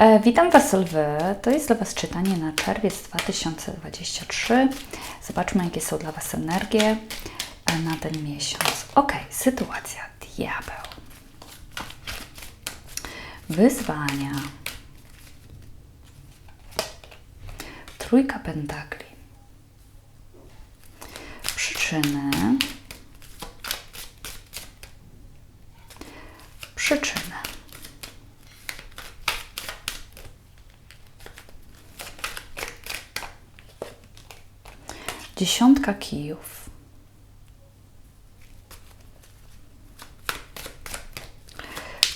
E, witam Was, lwy. To jest dla Was czytanie na czerwiec 2023. Zobaczmy, jakie są dla Was energie e, na ten miesiąc. Ok, sytuacja. Diabeł. Wyzwania. Trójka pentakli. Przyczyny. Przyczyny. Dziesiątka kijów.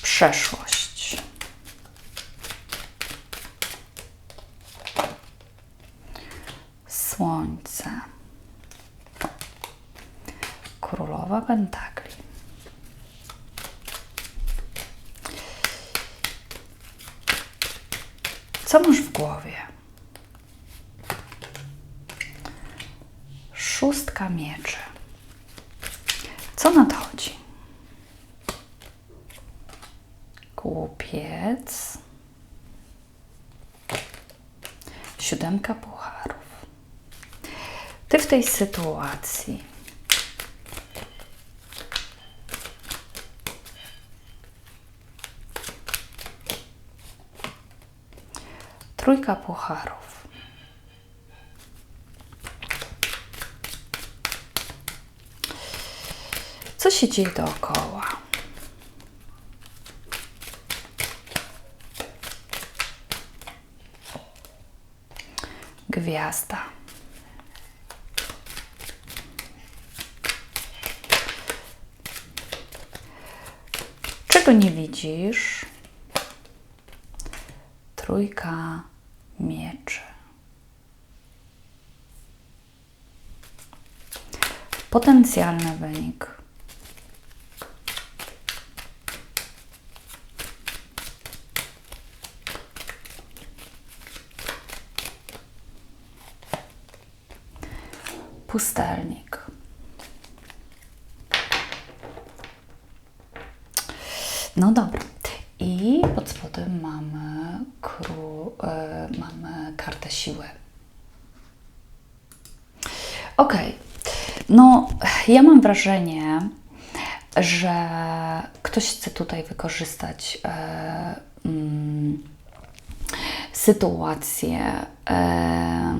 Przeszłość. Słońce. Królowa Pentakli. Co masz w głowie? Szóstka mieczy. Co nadchodzi? Głupiec. Siódemka pucharów. Ty w tej sytuacji Trójka pucharów. Co się dzieje dookoła? Gwiazda. Czego nie widzisz? Trójka mieczy. Potencjalny wynik. Pustelnik. No dobra. I pod spodem mamy, kru, e, mamy kartę siły. Ok. No, ja mam wrażenie, że ktoś chce tutaj wykorzystać e, mm, sytuację. E,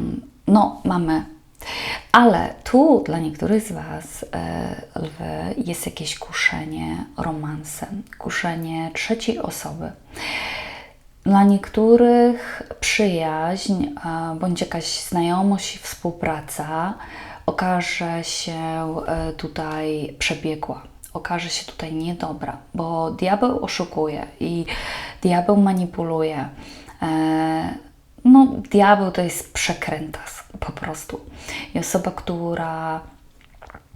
no, mamy ale tu dla niektórych z Was, e, lwy, jest jakieś kuszenie romansem, kuszenie trzeciej osoby. Dla niektórych przyjaźń e, bądź jakaś znajomość i współpraca okaże się e, tutaj przebiegła, okaże się tutaj niedobra, bo diabeł oszukuje i diabeł manipuluje. No, diabeł to jest przekrętas po prostu. I osoba, która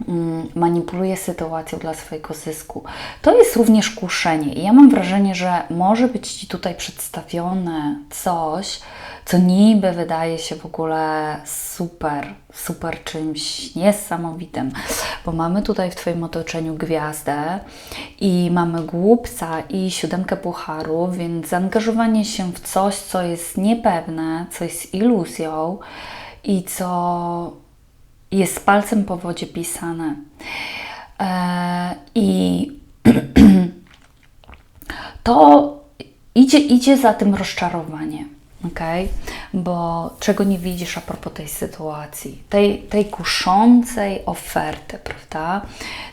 mm, manipuluje sytuacją dla swojego zysku. To jest również kuszenie. I ja mam wrażenie, że może być Ci tutaj przedstawione coś, co niby wydaje się w ogóle super, super czymś niesamowitym, bo mamy tutaj w Twoim otoczeniu gwiazdę i mamy głupca i siódemkę pucharów, więc zaangażowanie się w coś, co jest niepewne, co jest iluzją i co jest palcem po wodzie pisane. Eee, I to idzie, idzie za tym rozczarowanie ok? Bo czego nie widzisz a propos tej sytuacji, tej, tej kuszącej oferty, prawda?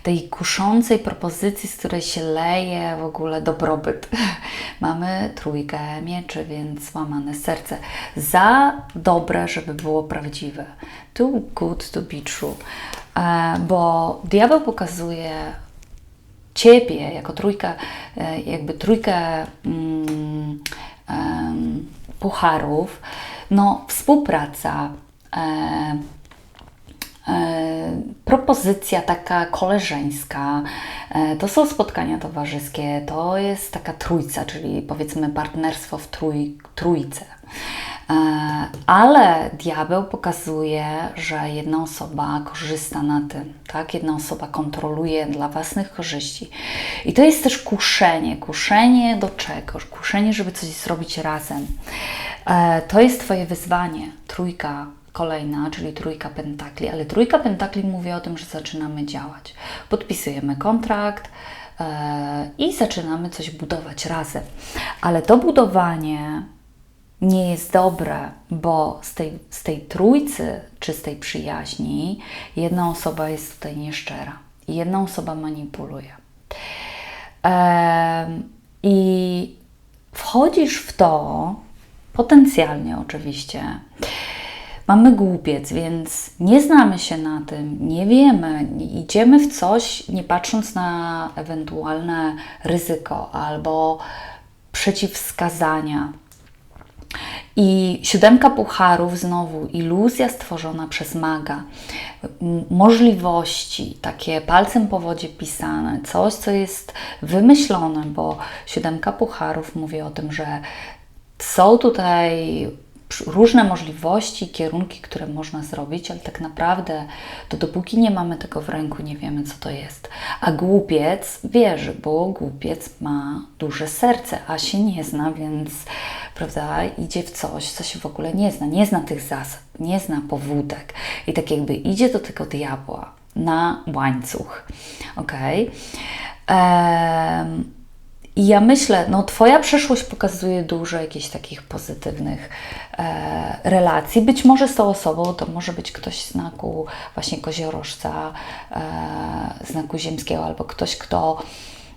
Tej kuszącej propozycji, z której się leje w ogóle dobrobyt. Mamy trójkę mieczy, więc łamane serce. Za dobre, żeby było prawdziwe. Too good to be true. E, bo diabeł pokazuje Ciebie jako trójkę, e, jakby trójkę um, pucharów, no współpraca, e, e, propozycja taka koleżeńska, e, to są spotkania towarzyskie, to jest taka trójca, czyli powiedzmy partnerstwo w trój, trójce. Ale diabeł pokazuje, że jedna osoba korzysta na tym, tak? Jedna osoba kontroluje dla własnych korzyści. I to jest też kuszenie. Kuszenie do czegoś, kuszenie, żeby coś zrobić razem. E, to jest Twoje wyzwanie. Trójka kolejna, czyli trójka pentakli, ale trójka pentakli mówi o tym, że zaczynamy działać. Podpisujemy kontrakt e, i zaczynamy coś budować razem. Ale to budowanie nie jest dobre, bo z tej, z tej trójcy czy tej przyjaźni jedna osoba jest tutaj nieszczera jedna osoba manipuluje. I wchodzisz w to potencjalnie oczywiście. Mamy głupiec, więc nie znamy się na tym, nie wiemy, idziemy w coś, nie patrząc na ewentualne ryzyko albo przeciwwskazania i siódemka pucharów, znowu iluzja stworzona przez maga, możliwości, takie palcem po wodzie pisane, coś, co jest wymyślone, bo siódemka pucharów mówi o tym, że są tutaj różne możliwości, kierunki, które można zrobić, ale tak naprawdę to dopóki nie mamy tego w ręku, nie wiemy, co to jest. A głupiec wierzy, bo głupiec ma duże serce, a się nie zna, więc prawda, idzie w coś, co się w ogóle nie zna, nie zna tych zasad, nie zna powódek i tak jakby idzie do tego diabła na łańcuch. ok? Um, i ja myślę, no Twoja przeszłość pokazuje dużo jakichś takich pozytywnych e, relacji. Być może z tą osobą to może być ktoś z znaku właśnie koziorożca, e, znaku ziemskiego, albo ktoś, kto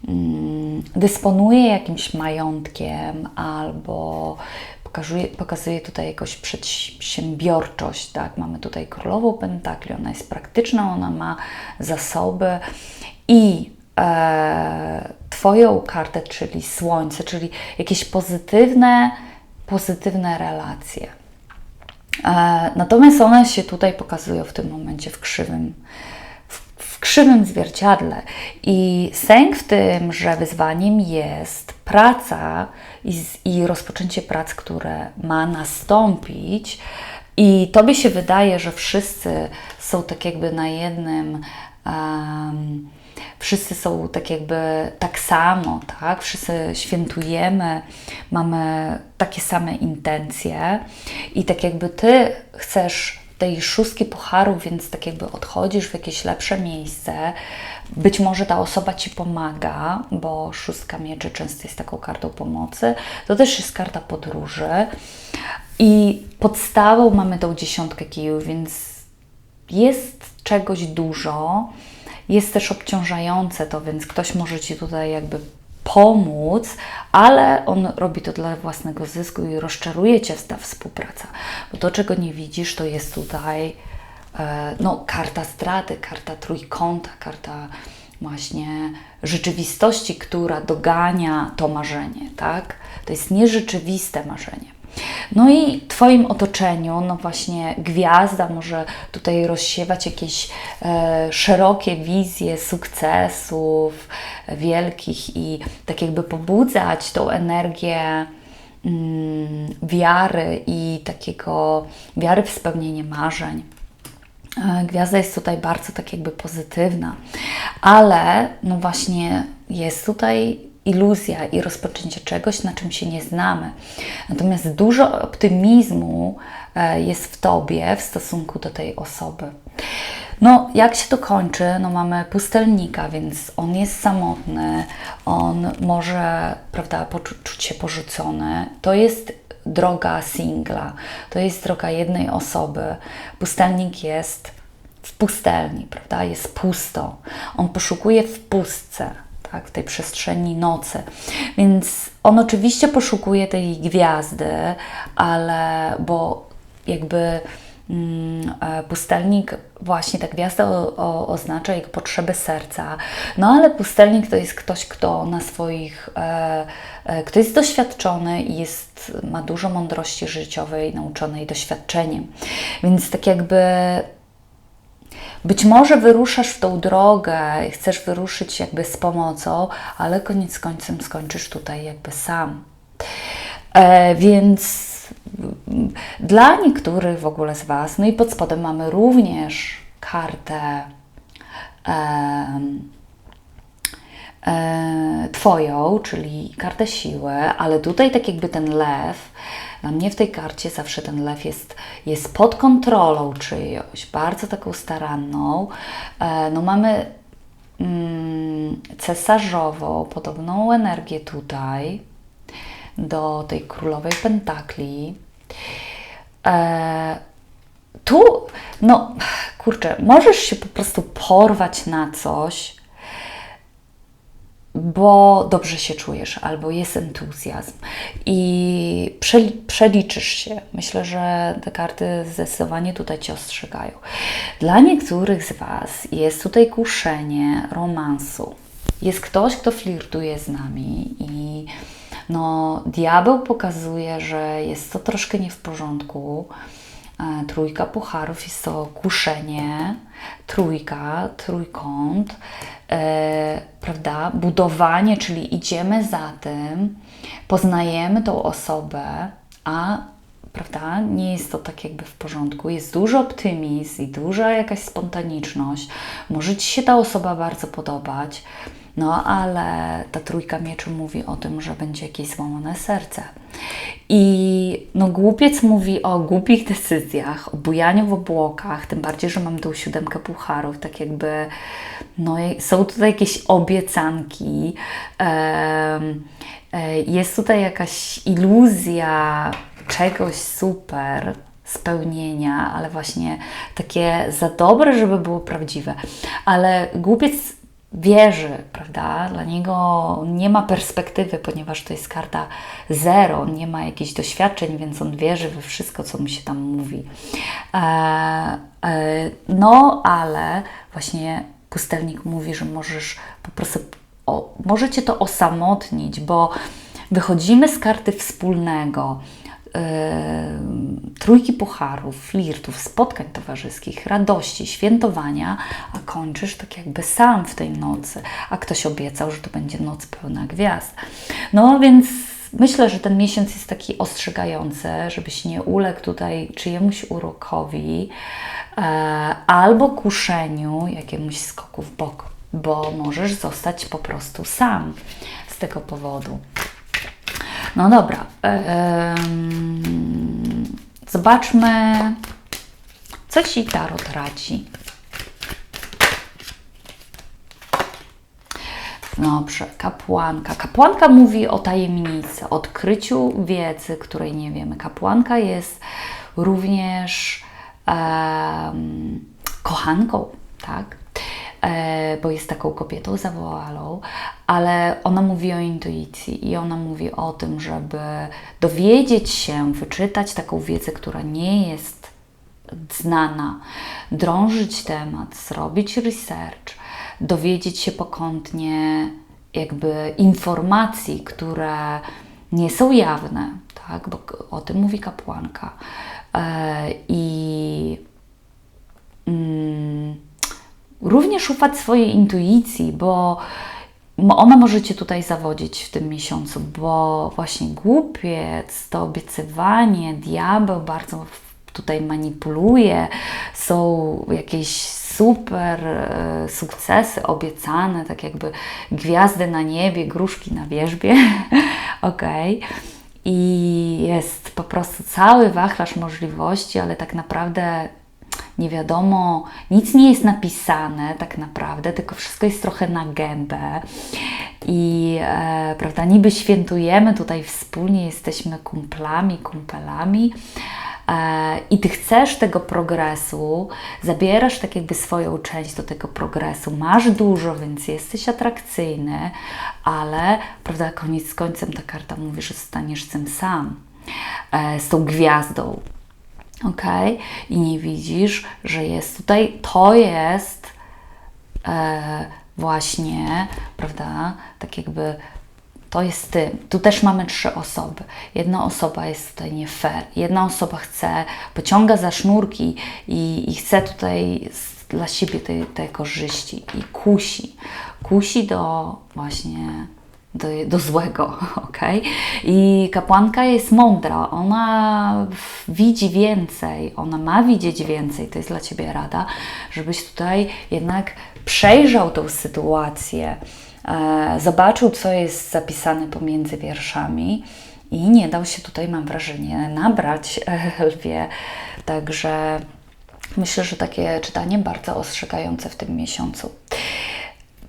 mm, dysponuje jakimś majątkiem, albo pokazuje, pokazuje tutaj jakąś przedsiębiorczość. Tak? Mamy tutaj królową pentakli, ona jest praktyczna, ona ma zasoby i e, Twoją kartę, czyli Słońce, czyli jakieś pozytywne, pozytywne relacje. E, natomiast one się tutaj pokazują w tym momencie w krzywym, w, w krzywym zwierciadle. I sęk w tym, że wyzwaniem jest praca i, i rozpoczęcie prac, które ma nastąpić. I tobie się wydaje, że wszyscy są tak jakby na jednym. Um, wszyscy są tak jakby tak samo, tak? Wszyscy świętujemy, mamy takie same intencje i tak jakby Ty chcesz tej szóstki pucharów, więc tak jakby odchodzisz w jakieś lepsze miejsce. Być może ta osoba Ci pomaga, bo szóstka mieczy często jest taką kartą pomocy. To też jest karta podróży. I podstawą mamy tą dziesiątkę kijów, więc jest czegoś dużo jest też obciążające to, więc ktoś może Ci tutaj jakby pomóc, ale on robi to dla własnego zysku i rozczaruje Cię ta współpraca. Bo to, czego nie widzisz, to jest tutaj e, no, karta straty, karta trójkąta, karta właśnie rzeczywistości, która dogania to marzenie, tak? To jest nierzeczywiste marzenie. No i Twoim otoczeniu, no właśnie gwiazda może tutaj rozsiewać jakieś e, szerokie wizje sukcesów wielkich i tak jakby pobudzać tą energię mm, wiary i takiego wiary w spełnienie marzeń. E, gwiazda jest tutaj bardzo tak jakby pozytywna, ale no właśnie jest tutaj iluzja i rozpoczęcie czegoś, na czym się nie znamy. Natomiast dużo optymizmu e, jest w Tobie w stosunku do tej osoby. No, jak się to kończy? No, mamy pustelnika, więc on jest samotny, on może, prawda, poczuć się porzucony. To jest droga singla, to jest droga jednej osoby. Pustelnik jest w pustelni, prawda? Jest pusto. On poszukuje w pustce tak, w tej przestrzeni nocy. Więc on oczywiście poszukuje tej gwiazdy, ale bo jakby mm, e, pustelnik, właśnie ta gwiazda o, o, oznacza jego potrzeby serca. No ale pustelnik to jest ktoś, kto na swoich, e, e, kto jest doświadczony i jest, ma dużo mądrości życiowej, nauczonej doświadczeniem. Więc tak jakby być może wyruszasz w tą drogę i chcesz wyruszyć jakby z pomocą, ale koniec końcem skończysz tutaj jakby sam. E, więc mm, dla niektórych w ogóle z Was, no i pod spodem mamy również kartę e, Twoją, czyli kartę siły, ale tutaj tak jakby ten lew, dla mnie w tej karcie zawsze ten lew jest, jest pod kontrolą czyjąś, bardzo taką staranną. E, no mamy mm, cesarzową, podobną energię tutaj do tej królowej pentakli. E, tu, no kurczę, możesz się po prostu porwać na coś, bo dobrze się czujesz, albo jest entuzjazm i przeli- przeliczysz się. Myślę, że te karty zdecydowanie tutaj Cię ostrzegają. Dla niektórych z Was jest tutaj kuszenie romansu. Jest ktoś, kto flirtuje z nami i no, diabeł pokazuje, że jest to troszkę nie w porządku. E, Trójka pucharów jest to kuszenie, trójka, trójkąt, e, prawda? Budowanie, czyli idziemy za tym, poznajemy tą osobę, a prawda? Nie jest to tak jakby w porządku. Jest duży optymizm i duża jakaś spontaniczność. Może Ci się ta osoba bardzo podobać, no ale ta trójka mieczy mówi o tym, że będzie jakieś złamane serce. I no głupiec mówi o głupich decyzjach, o bujaniu w obłokach, tym bardziej, że mam tą siódemkę pucharów, tak jakby no są tutaj jakieś obiecanki, e, jest tutaj jakaś iluzja czegoś super, spełnienia, ale właśnie takie za dobre, żeby było prawdziwe. Ale głupiec wierzy, prawda? Dla niego nie ma perspektywy, ponieważ to jest karta zero, nie ma jakichś doświadczeń, więc on wierzy we wszystko, co mu się tam mówi. E, e, no, ale właśnie pustelnik mówi, że możesz po prostu, o, możecie to osamotnić, bo wychodzimy z karty wspólnego, trójki pucharów, flirtów, spotkań towarzyskich, radości, świętowania, a kończysz tak jakby sam w tej nocy, a ktoś obiecał, że to będzie noc pełna gwiazd. No więc myślę, że ten miesiąc jest taki ostrzegający, żebyś nie uległ tutaj czyjemuś urokowi e, albo kuszeniu, jakiemuś skoku w bok, bo możesz zostać po prostu sam z tego powodu. No dobra. em, zobaczmy, co Ci Tarot radzi. Dobrze, kapłanka. Kapłanka mówi o tajemnicy, odkryciu wiedzy, której nie wiemy. Kapłanka jest również kochanką, tak? E, bo jest taką kobietą zawołalą, ale ona mówi o intuicji i ona mówi o tym, żeby dowiedzieć się, wyczytać taką wiedzę, która nie jest znana, drążyć temat, zrobić research, dowiedzieć się pokątnie jakby informacji, które nie są jawne, tak, bo o tym mówi kapłanka. E, I mm, również ufać swojej intuicji, bo ona może Cię tutaj zawodzić w tym miesiącu, bo właśnie głupiec, to obiecywanie, diabeł bardzo tutaj manipuluje, są jakieś super e, sukcesy obiecane, tak jakby gwiazdy na niebie, gruszki na wierzbie, ok. I jest po prostu cały wachlarz możliwości, ale tak naprawdę nie wiadomo, nic nie jest napisane tak naprawdę, tylko wszystko jest trochę na gębę. I e, prawda, niby świętujemy tutaj wspólnie, jesteśmy kumplami, kumpelami. E, I ty chcesz tego progresu, zabierasz tak jakby swoją część do tego progresu, masz dużo, więc jesteś atrakcyjny, ale prawda, koniec końcem ta karta mówi, że zostaniesz tym sam, e, z tą gwiazdą, ok? I nie widzisz, że jest tutaj, to jest e, właśnie, prawda, tak jakby to jest ty. Tu też mamy trzy osoby. Jedna osoba jest tutaj nie fair. Jedna osoba chce, pociąga za sznurki i, i chce tutaj dla siebie tej, tej korzyści i kusi. Kusi do właśnie do, do złego, ok? I kapłanka jest mądra, ona widzi więcej, ona ma widzieć więcej. To jest dla Ciebie rada, żebyś tutaj jednak przejrzał tą sytuację, e, zobaczył, co jest zapisane pomiędzy wierszami i nie dał się tutaj, mam wrażenie, nabrać lwie. Także myślę, że takie czytanie bardzo ostrzegające w tym miesiącu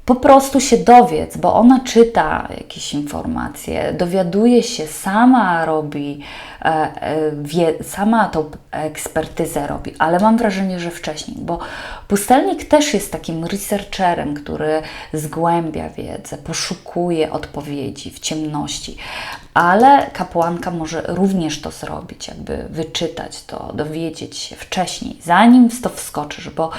po prostu się dowiedz, bo ona czyta jakieś informacje, dowiaduje się, sama robi, e, e, wie, sama tą ekspertyzę robi, ale mam wrażenie, że wcześniej, bo pustelnik też jest takim researcherem, który zgłębia wiedzę, poszukuje odpowiedzi w ciemności, ale kapłanka może również to zrobić, jakby wyczytać to, dowiedzieć się wcześniej, zanim w to wskoczysz, bo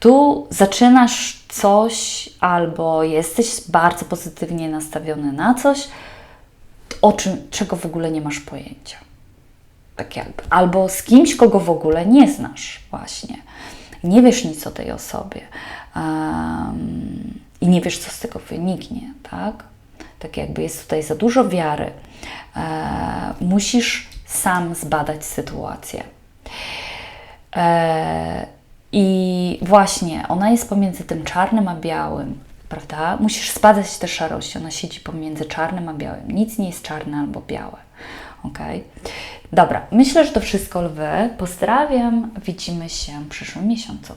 tu zaczynasz coś albo jesteś bardzo pozytywnie nastawiony na coś, o czym, czego w ogóle nie masz pojęcia. Tak jakby. Albo z kimś, kogo w ogóle nie znasz, właśnie. Nie wiesz nic o tej osobie. Um, I nie wiesz, co z tego wyniknie, tak? Tak jakby jest tutaj za dużo wiary. E, musisz sam zbadać sytuację. E, i właśnie ona jest pomiędzy tym czarnym a białym, prawda? Musisz spadać tę szarość, ona siedzi pomiędzy czarnym a białym. Nic nie jest czarne albo białe. Ok? Dobra, myślę, że to wszystko lwy. Pozdrawiam, widzimy się w przyszłym miesiącu.